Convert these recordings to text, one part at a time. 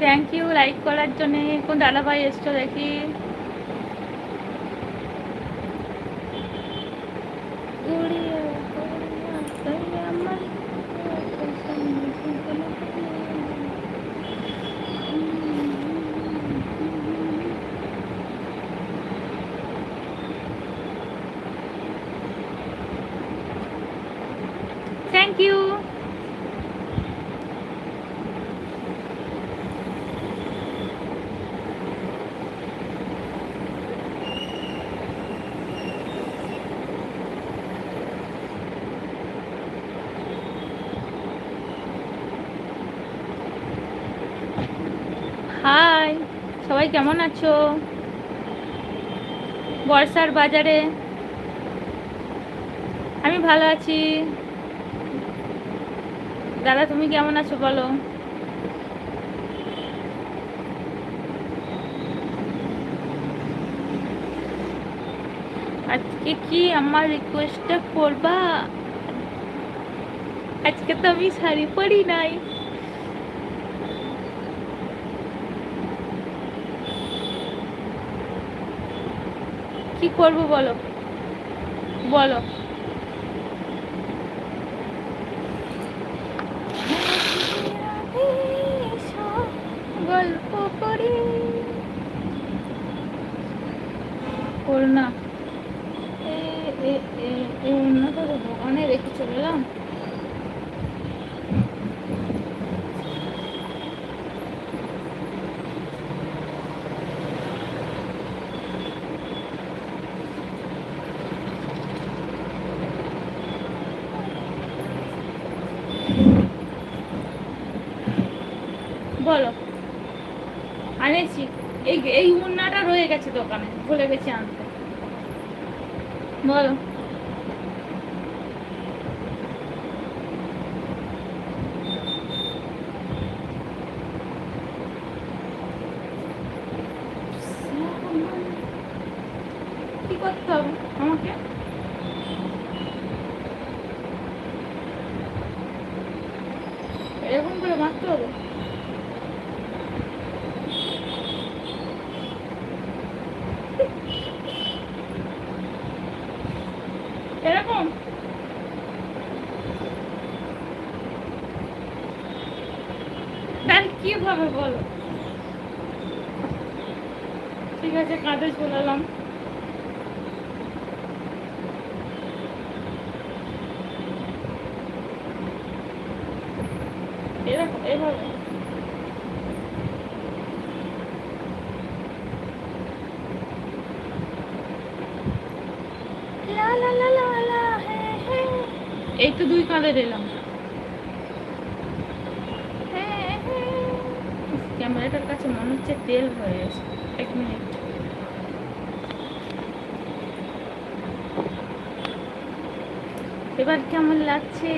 Thank you like করার জন্যে। কোন দাদাভাই এসছো দেখি। উড়িয়ে উড়িয়ে তুই আমার থ্যাংক ইউ হাই সবাই কেমন আছো? বর্ষার বাজারে। আমি ভালো আছি। দাদা, তুমি কেমন আছো বলো? আজকে কি আমার রিকোয়েস্টটা করবা? আজকে তো আমি শাড়ি পরি নাই। করব বলো। বলো। গল্প করি। না এ এ এ ওড়নাটা তো দোকানে রেখে চলে এলাম বলো আনেছি এই এই উন্নাটা রয়ে গেছে দোকানে ভুলে গেছি আনতে। বলো কি করতে হবে আমাকে এরকম করে মারতে হবে এরকম তাহলে কীভাবে বলো ঠিক আছে কাঁধে চলালাম এরকম এভাবে এই তো দুই কাঁধে দিলাম। ক্যামেরাটার কাছে মনে হচ্ছে তেল হয়ে গেছে। এক মিনিট। এবার কেমন লাগছে?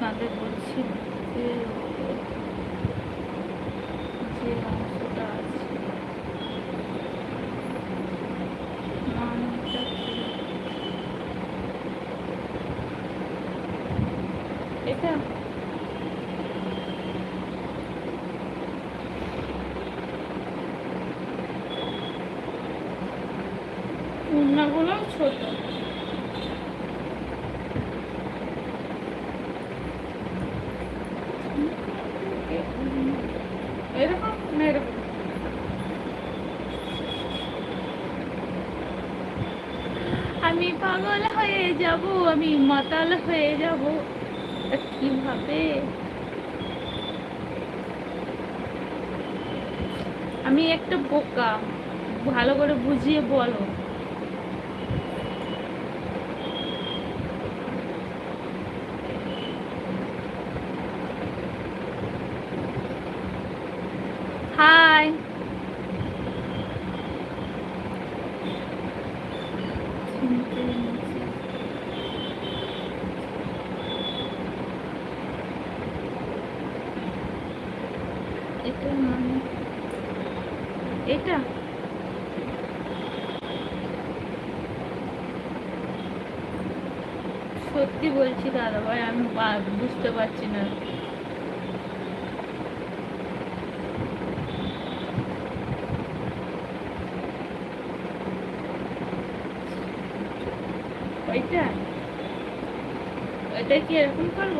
কাঁধে বলছি যে অংশটা আছে মানটা কি? এটা উন্নাগুলো ছোট। আমি পাগল হয়ে যাব, আমি মাতাল হয়ে যাব। কীভাবে আমি একটা বোকা। ভালো করে বুঝিয়ে বলো হাই এটা মানে এটা সত্যি বলছি দাদা ভাই আমি বুঝতে পারছি না। এটা কি এরকম করব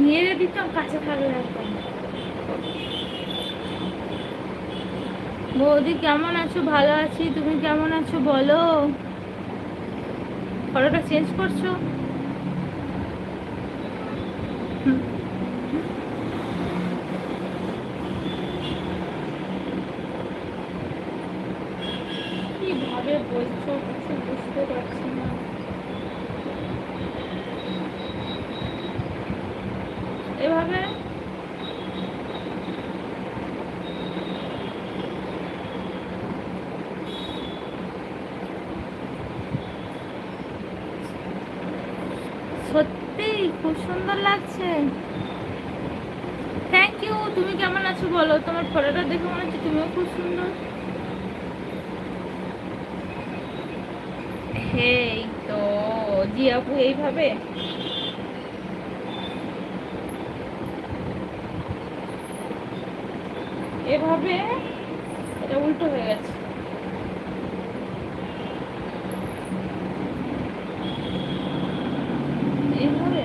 মেরে দিতাম কাছে থাকলে একদম বৌদি কেমন আছো? ভালো আছি। তুমি কেমন আছো? বলো। ফটোটা চেঞ্জ করছ? হুম। কীভাবে বলছো কিছু বুঝতে পারছি না এভাবে সত্যি খুব সুন্দর লাগছে থ্যাংক ইউ তুমি কেমন আছো বলো তোমার ফটোটা দেখে মনে হচ্ছে তুমিও খুব সুন্দর হেই তো জি আপু এইভাবে? এভাবে? এটা উল্টো হয়ে গেছে এইভাবে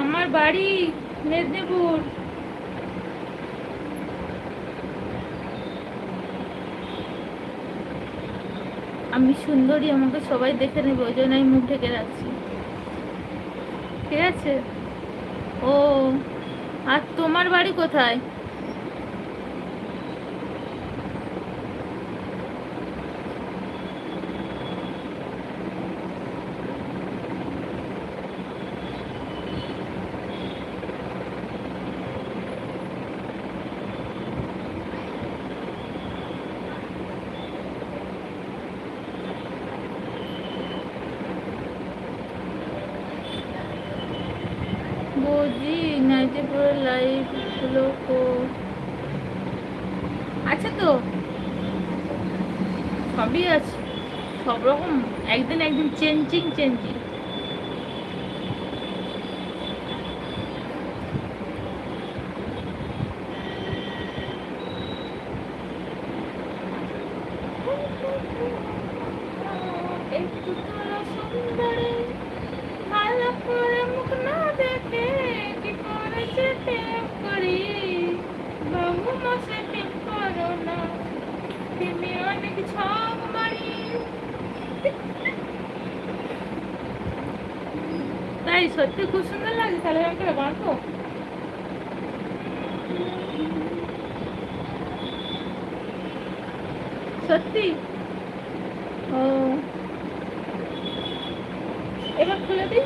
আমার বাড়ি, মেদিনীপুর। আমি সুন্দরী, আমাকে সবাই দেখে নেবে, ওই জন্য মুখ ঢেকে রাখছি। ঠিক আছে? ও, আর তোমার বাড়ি কোথায়? কো। আচ্ছা তো? সবই আছে। সব রকম একদিন একদিন চেঞ্জিং চেঞ্জিং একটু তোরা সুন্দরী ভালো করে মুখ না দেখে কি করেছে প্রেম করি বহু মাসে প্রেম করো না তুমি অনেক ছক মারি তাই সত্যি খুব সুন্দর লাগে তাহলে করে। বাঁধবো সত্যি ও এবার খুলে দিই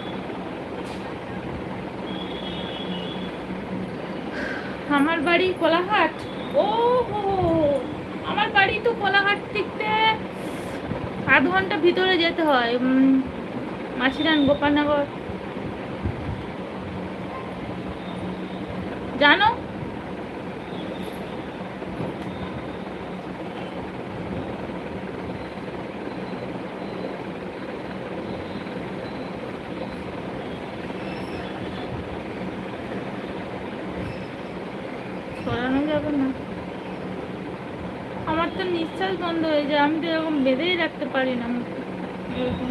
আমার বাড়ি কোলাঘাট ও হো আমার বাড়ি তো কোলাঘাট থেকে আধ ঘণ্টা ভিতরে যেতে হয় উম, মাছিরান গোপালনগর। জানো সরানো যাবে না আমার তো নিঃশ্বাস বন্ধ হয়ে যায় আমি তো এরকম বেঁধেই রাখতে পারি না। এরকম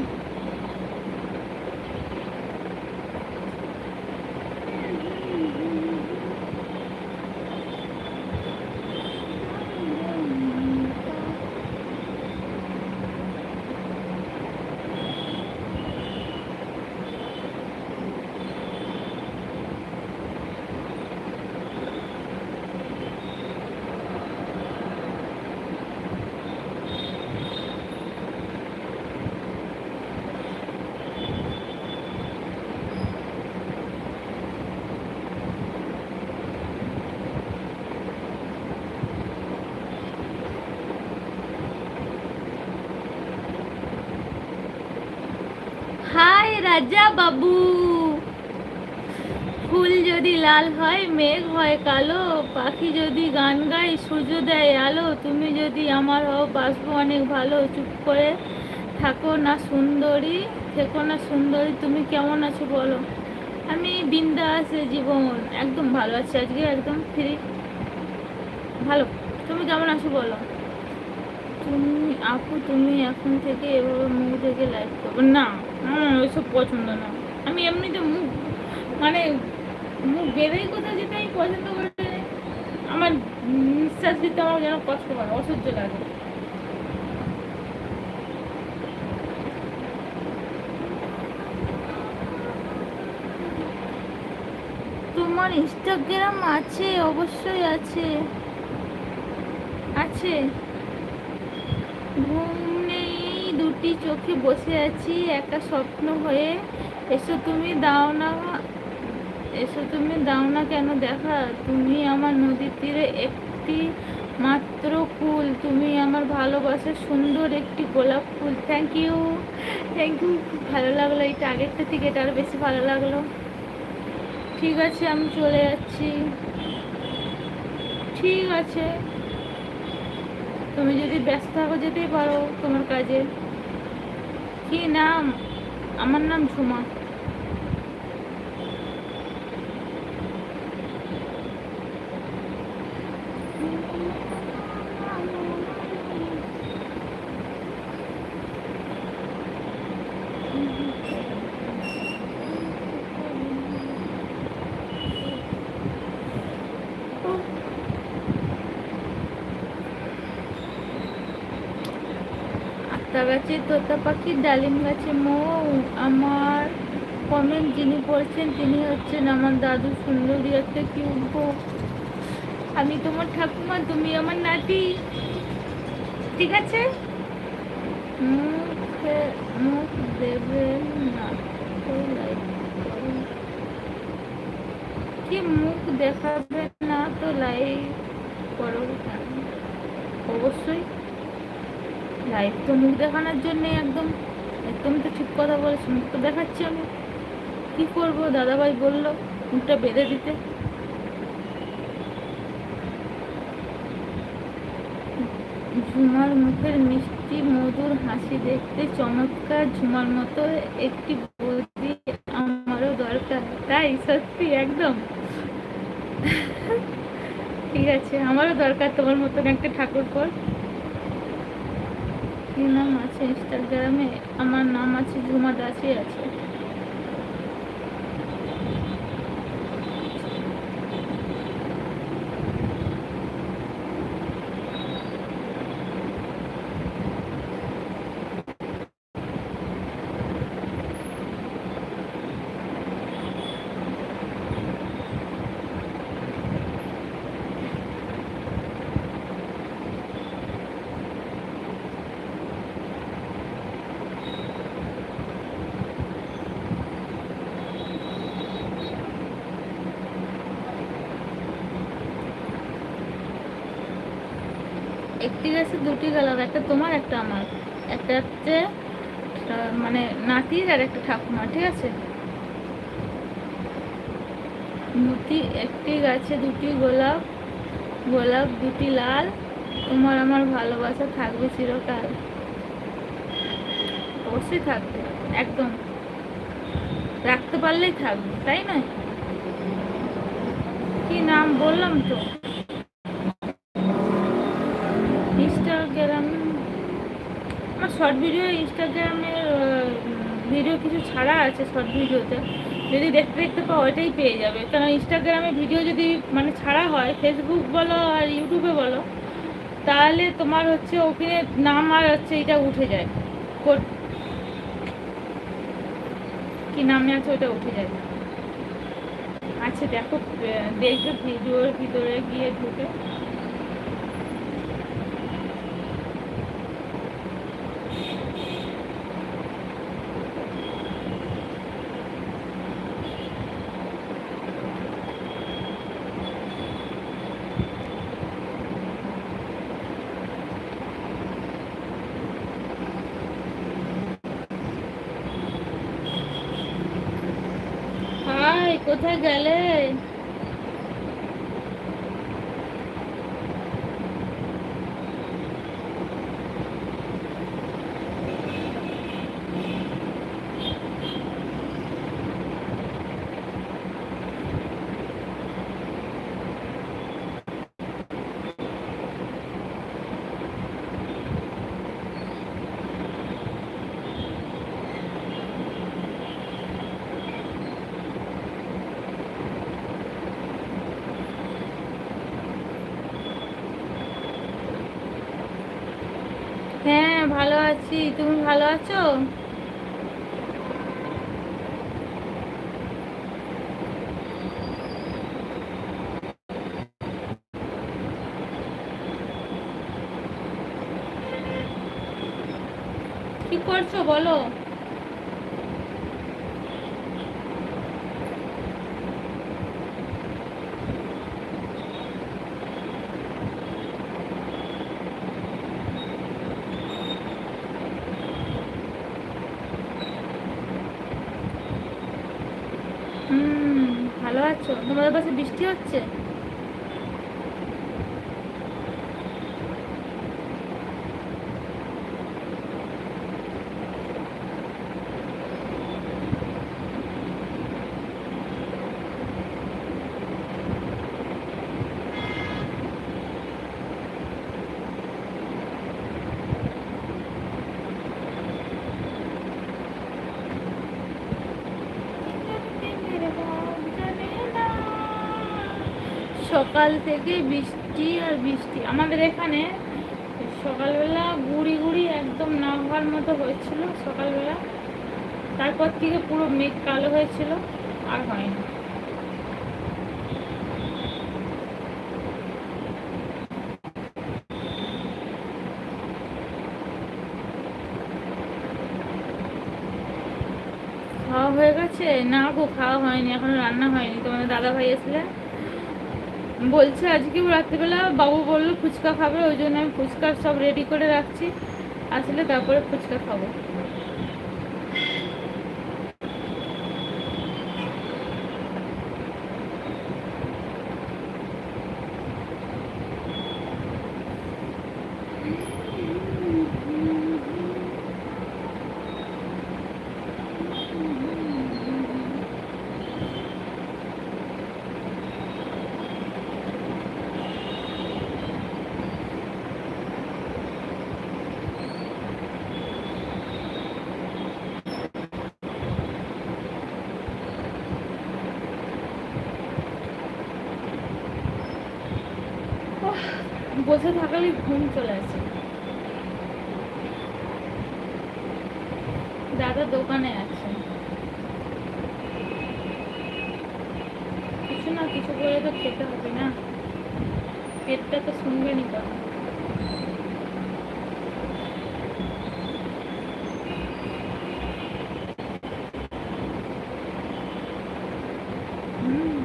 রাজা বাবু। ফুল যদি লাল হয়, মেঘ হয় কালো, পাখি যদি গান গায়, সূর্য দেয় আলো, তুমি যদি আমার হও বাসবো অনেক ভালো। চুপ করে থাকো না সুন্দরী, থেকো না সুন্দরী, তুমি কেমন আছো বলো। আমি বিন্দাস জীবন, একদম ভালো আছি আজকে, একদম ফ্রি ভালো, তুমি কেমন আছো বলো। তুমি, আপু, তুমি এখন থেকে এভাবে মুখ থেকে লাইভ করবে? না, আমার ওইসব পছন্দ না। আমি এমনিতে মুখ মানে মুখ বেঁধেই কোথাও যেতে পছন্দ করি, আমার নিঃশ্বাস দিতে আমার যেন কষ্ট হয়, অসহ্য লাগে। তোমার ইনস্টাগ্রাম আছে, অবশ্যই আছে। আছে। ঘুম নেই দুটি চোখে বসে আছি, একটা স্বপ্ন হয়ে। এসো তুমি দাও না, এসো তুমি দাও না কেন দেখা? তুমি আমার নদীর তীরে একটি মাত্র ফুল। তুমি আমার ভালোবাসার সুন্দর একটি গোলাপ ফুল। থ্যাংক ইউ থ্যাংক ইউ খুব ভালো লাগল, এটা আগেরটা থেকে এটা আরও বেশি ভালো লাগল। ঠিক আছে, আমি চলে যাচ্ছি। ঠিক আছে। তুমি যদি ব্যস্ত থাকো যেতেই পারো তোমার কাজে। কি নাম? আমার নাম ঝুমা আত্মা গাছে তোতা পাখি, ডালিম গাছে মৌ। আমার কমেন্ট যিনি পড়ছেন, তিনি হচ্ছেন আমার দাদু সুন্দরী, একটা কি উঠবো আমি তোমার ঠাকুমা, তুমি আমার নাতি। ঠিক আছে? মুখে দেবেন না কি মুখ দেখাবে না, তো লাইক করো। অবশ্যই। লাইভ তো মুখ দেখানোর জন্য একদম একদম তো ঠিক কথা বলেছি। মুখ তো দেখাচ্ছি আমি। কি করব? দাদাভাই বলল মুখটা বেঁধে দিতে। ঝুমার মুখের মিষ্টি মধুর হাসি দেখতে চমৎকার। ঝুমার মতো একটি বৌদি আমারও দরকার। তাই, সত্যি, একদম। ঠিক আছে, আমারও দরকার তোমার মতন একটা ঠাকুর পর। কি নাম আছে? ইনস্টাগ্রামে আমার নাম আছে ঝুমা দাসই আছে। একটি গাছে দুটি কালার, একটা তোমার, একটা আমার। একটা হচ্ছে মানে নাতির আর একটা ঠাকুমা ঠিক আছে? দুটি, একটি গাছে দুটি গোলাপ গোলাপ দুটি লাল, তোমার আমার ভালোবাসা থাকবে চিরকাল। অবশ্যই থাকবে, একদম। রাখতে পারলেই থাকবে, তাই নয়? কি নাম বললাম তো ইনস্টাগ্রাম আমার শর্ট ভিডিও ইনস্টাগ্রামের ভিডিও কিছু ছাড়া আছে শর্ট ভিডিওতে যদি দেখতে দেখতে পাও, ওইটাই পেয়ে যাবে। কারণ ইনস্টাগ্রামে ভিডিও যদি মানে ছাড়া হয় ফেসবুক বলো আর ইউটিউবে বলো, তাহলে তোমার হচ্ছে ওখানে নাম আর হচ্ছে এটা উঠে যায়। কি নামে আছে ওটা উঠে যায়। আচ্ছা দেখো দেখবে ভিডিওর ভিতরে গিয়ে ঢুকে। কোথায় গেলে হ্যাঁ ভালো আছি তুমি ভালো আছো? কি করছ বলো হুম ভালো আছো তোমাদের পাশে বৃষ্টি হচ্ছে? সকাল থেকে বৃষ্টি আর বৃষ্টি। আমাদের এখানে সকালবেলা গুড়ি গুড়ি একদম না হওয়ার মতো হয়েছিল সকালবেলা। তারপর থেকে পুরো মেঘ কালো হয়েছিল, আর হয়নি। খাওয়া হয়ে গেছে? না গো, খাওয়া হয়নি, এখনও রান্না হয়নি। তোমাদের দাদা ভাই এসলে বলছে আজকে রাত্রিবেলা বাবু বলল ফুচকা খাবে, ওই জন্য আমি ফুচকা সব রেডি করে রাখছি। আসলে তারপরে ফুচকা খাব। বসে থাকলেই ঘুম চলে আসে। দাদা দোকানে আছে। কিছু না কিছু করে তো খেতে হবে না। পেটটা তো শুনবে নি কথা হুম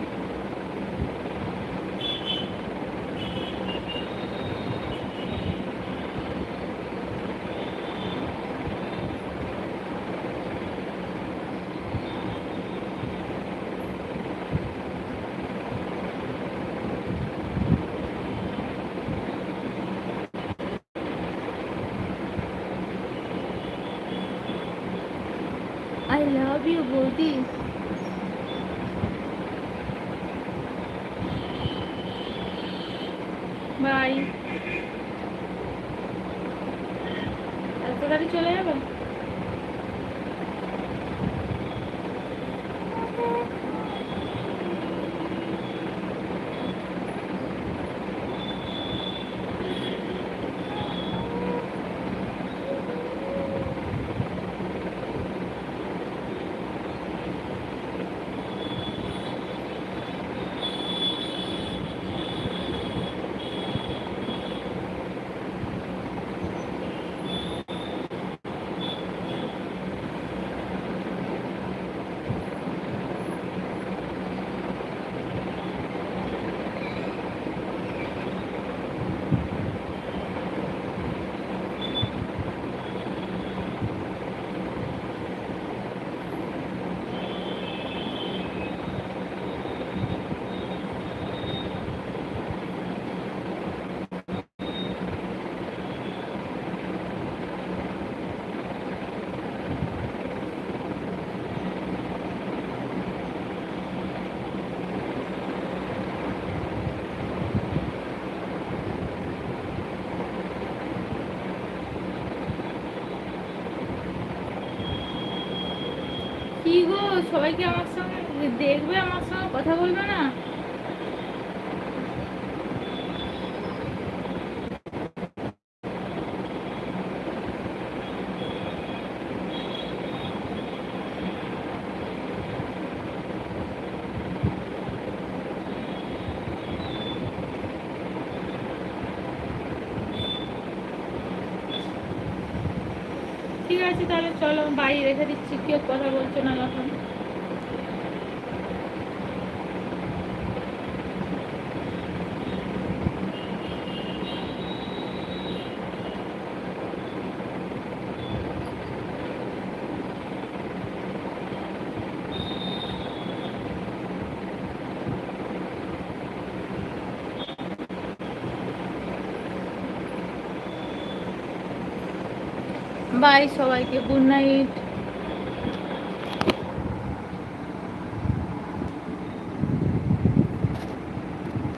আই লাভ ইউ বৌদি সবাইকে আমার সঙ্গে দেখবে আমার সঙ্গে, কথা বলবে না? ঠিক আছে, তাহলে চলো বাড়ি রেখে দিচ্ছি, কেউ কথা বলছো না এখন বাই সবাইকে গুড নাইট